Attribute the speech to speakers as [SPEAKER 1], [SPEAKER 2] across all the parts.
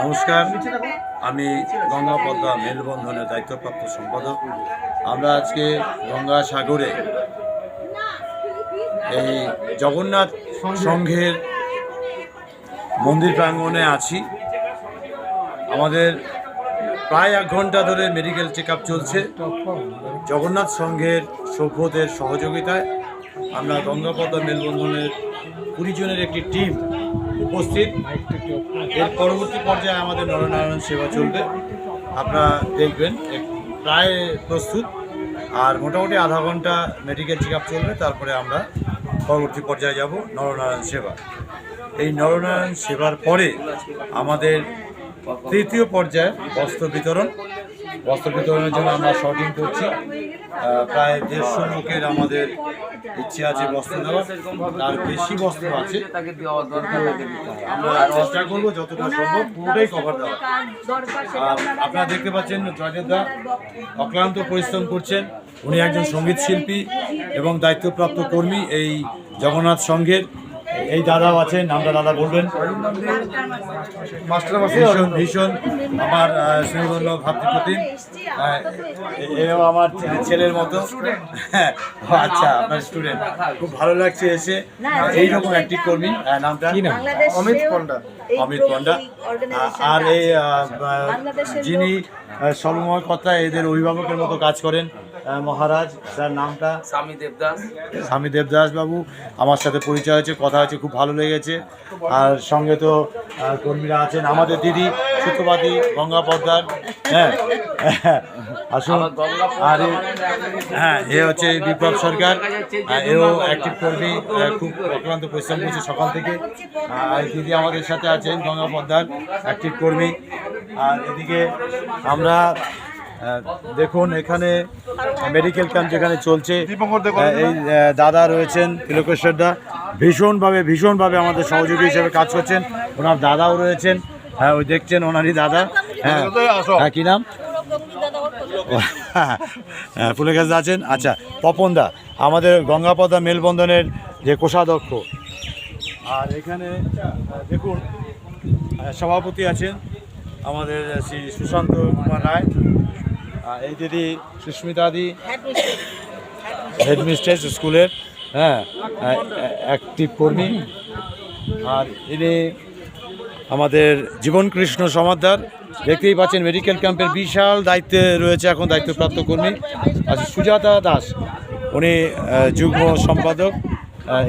[SPEAKER 1] নমস্কার আমি গঙ্গা পদ্মা মেলবন্ধনের দায়িত্বপ্রাপ্ত সম্পাদক। আমরা আজকে গঙ্গা সাগরে এই জগন্নাথ সংঘের মন্দির প্রাঙ্গণে আছি। আমাদের প্রায় এক ঘণ্টা ধরে মেডিকেল চেক আপ চলছে। জগন্নাথ সংঘের সভ্যদের সহযোগিতায় আমরা গঙ্গাপদ্মা মেলবন্ধনের কুড়ি জনের একটি টিম উপস্থিত। এর পরবর্তী পর্যায়ে আমাদের নরনারায়ণ সেবা চলবে। আপনারা দেখবেন প্রায় প্রস্তুত। আর মোটামুটি আধা ঘণ্টা মেডিকেল চেক চলবে, তারপরে আমরা পরবর্তী পর্যায়ে যাব নরনারায়ণ সেবা। এই নরনারায়ণ সেবার পরে আমাদের তৃতীয় পর্যায়ে বস্ত্র বিতরণ বস্ত্র বিতরণের জন্য আমরা শর্টিং করছি। প্রায় দেড়শো লোকের আমাদের ইচ্ছে আছে বস্ত্র দেওয়ার তার বেশি বস্ত্র আছে।
[SPEAKER 2] দেওয়া
[SPEAKER 1] আমরা চেষ্টা করব যতটা সম্ভব পুরোটাই কভার দেওয়া আপনারা দেখতে পাচ্ছেন জয়দেব দা অক্লান্ত পরিশ্রম করছেন। উনি একজন সংগীত শিল্পী এবং দায়িত্বপ্রাপ্ত কর্মী এই জগন্নাথ সংঘের। এই দাদাও আছেন আমরা দাদা বলবেন। ভীষণ ভীষণ আমার আহ, এ- এও আমার ছেলের মতো। হ্যাঁ আচ্ছা আপনার স্টুডেন্ট খুব ভালো লাগছে এসে। এইরকম একটি কর্মী। নামটা?
[SPEAKER 3] অমিত পণ্ডা।
[SPEAKER 1] অমিত পণ্ডা। আর এই যিনি সর্বময় কথা এদের অভিভাবকের মতো কাজ করেন। মহারাজ যার নামটা?
[SPEAKER 2] স্বামী দেবদাস।
[SPEAKER 1] স্বামী দেবদাস বাবু আমার সাথে পরিচয় হয়েছে কথা হয়েছে খুব ভালো লেগেছে। আর সঙ্গে তো কর্মীরা আছেন আমাদের দিদি সুতবাদী গঙ্গা পদ্মার হ্যাঁ। আসুন। আর এ- হ্যাঁ এ হচ্ছে বিপ্লব সরকার। এও অ্যাক্টিভ কর্মী খুব অক্লান্ত পরিশ্রম করছে সকাল থেকে। আর দিদি আমাদের সাথে আছেন গঙ্গা পদ্মার অ্যাক্টিভ কর্মী। আর এদিকে আমরা দেখুন এখানে মেডিকেল ক্যাম্প যেখানে চলছে এই দাদা রয়েছেন তিলকেশ্বর দা ভীষণভাবে ভীষণভাবে আমাদের সহযোগী হিসেবে কাজ করছেন। ওনার দাদাও রয়েছেন। হ্যাঁ ওই দেখছেন ওনারই দাদা। হ্যাঁ। হ্যাঁ কী নাম? হ্যাঁ ফুলের কাছে আছেন? আচ্ছা তপন দা আমাদের গঙ্গাপদা মেলবন্ধনের যে কোষাধ্যক্ষ। আর এখানে দেখুন সভাপতি আছেন আমাদের শ্রী সুশান্ত কুমার রায়। এই দিদি সুস্মিতা দি হেডমিস্ট্রেস স্কুলের হ্যাঁ অ্যাক্টিভ কর্মী। আর ইনি আমাদের জীবন কৃষ্ণ সমাদ্দার দেখতেই পাচ্ছেন মেডিকেল ক্যাম্পের বিশাল দায়িত্বে রয়েছে এখন দায়িত্বপ্রাপ্ত কর্মী। আচ্ছা সুজাতা দাস উনি যুগ্ম সম্পাদক।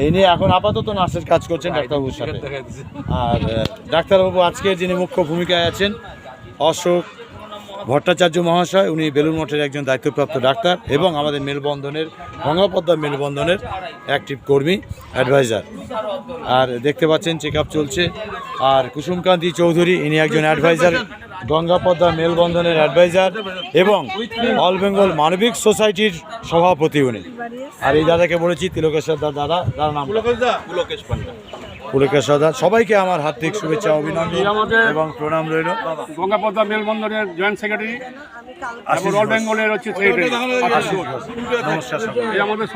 [SPEAKER 1] ইনি এখন আপাতত নার্সের কাজ করছেন ডাক্তারবাবুর সাথে। আর ডাক্তারবাবু আজকে যিনি মুখ্য ভূমিকায় আছেন অশোক ভট্টাচার্য মহাশয় উনি বেলুন মঠের একজন দায়িত্বপ্রাপ্ত ডাক্তার এবং আমাদের মেলবন্ধনের গঙ্গাপদ্মা মেলবন্ধনের অ্যাক্টিভ কর্মী অ্যাডভাইজার আর দেখতে পাচ্ছেন চেক আপ চলছে। আর কুসুমকান্তি চৌধুরী ইনি একজন অ্যাডভাইজার গঙ্গাপদ্মা মেলবন্ধনের অ্যাডভাইজার এবং অল বেঙ্গল মানবিক সোসাইটির সভাপতি উনি। আর এই দাদাকে বলেছি তিলকেশ্বর দা দাদা তার নাম পুলকেশ্বর দা সবাইকে আমার হার্দিক শুভেচ্ছা অভিনন্দন এবং প্রণাম রইল।
[SPEAKER 4] গঙ্গাপদ্মা মেলবন্দরের জয়েন্ট সেক্রেটারি এবং অল। বেঙ্গলের হচ্ছে সেক্রেটারি
[SPEAKER 1] নমস্কার
[SPEAKER 4] আমাদের